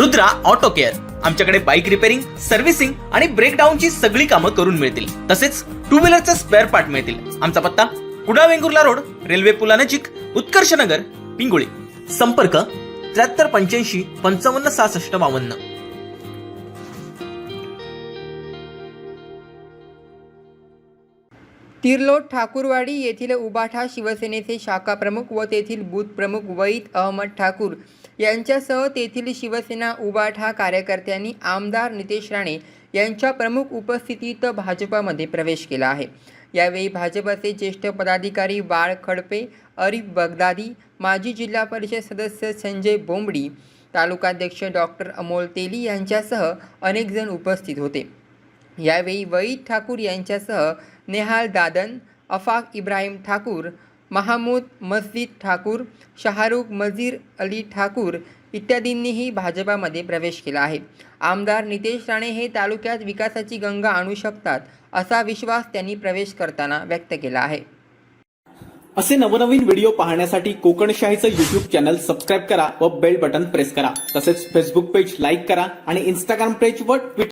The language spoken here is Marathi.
रुद्रा ऑटो केअर आमच्याकडे बाईक रिपेअरिंग सर्व्हिसिंग आणि ब्रेकडाऊनची सगळी कामं करून मिळतील. तसेच टू व्हीलरचे स्पेअर पार्ट मिळतील. आमचा पत्ता कुडा वेंगुर्ला रोड रेल्वे पुलानजीक उत्कर्ष नगर पिंगुळी. संपर्क त्र्याहत्तर पंच्याऐंशी पंचावन्न सहासष्ट बावन्न. तिरलोट ठाकूरवाडी येथील उबाठा शिवसेनेचे शाखा प्रमुख व तेथील बूथ प्रमुख वईद अहमद ठाकूर यांच्यासह तेथील शिवसेना उबाठा कार्यकर्त्यांनी आमदार नितेश राणे यांच्या प्रमुख उपस्थितीत भाजपामध्ये प्रवेश केला आहे. यावेळी भाजपचे ज्येष्ठ पदाधिकारी बाळ खडपे अरिफ बगदादी माजी जिल्हा परिषद सदस्य संजय बोंबडी तालुकाध्यक्ष डॉक्टर अमोल तेली यांच्यासह अनेकजण उपस्थित होते. यावेळी वईद ठाकूर यांच्यासह नेहाल दादन अफाक इब्राहिम ठाकूर महामूद मस्जिद ठाकूर शाहरुख मजीर अली ठाकूर इत्यादींनीही भाजपामध्ये प्रवेश केला आहे. आमदार नितेश राणे हे तालुक्यात विकासाची गंगा आणू शकतात असा विश्वास त्यांनी प्रवेश करताना व्यक्त केला आहे. असे नवनवीन व्हिडिओ पाहण्यासाठी कोकणशाहीचं युट्यूब चॅनल सबस्क्राईब करा व बेल बटन प्रेस करा. तसेच फेसबुक पेज लाईक करा आणि इंस्टाग्राम पेज व ट्विटर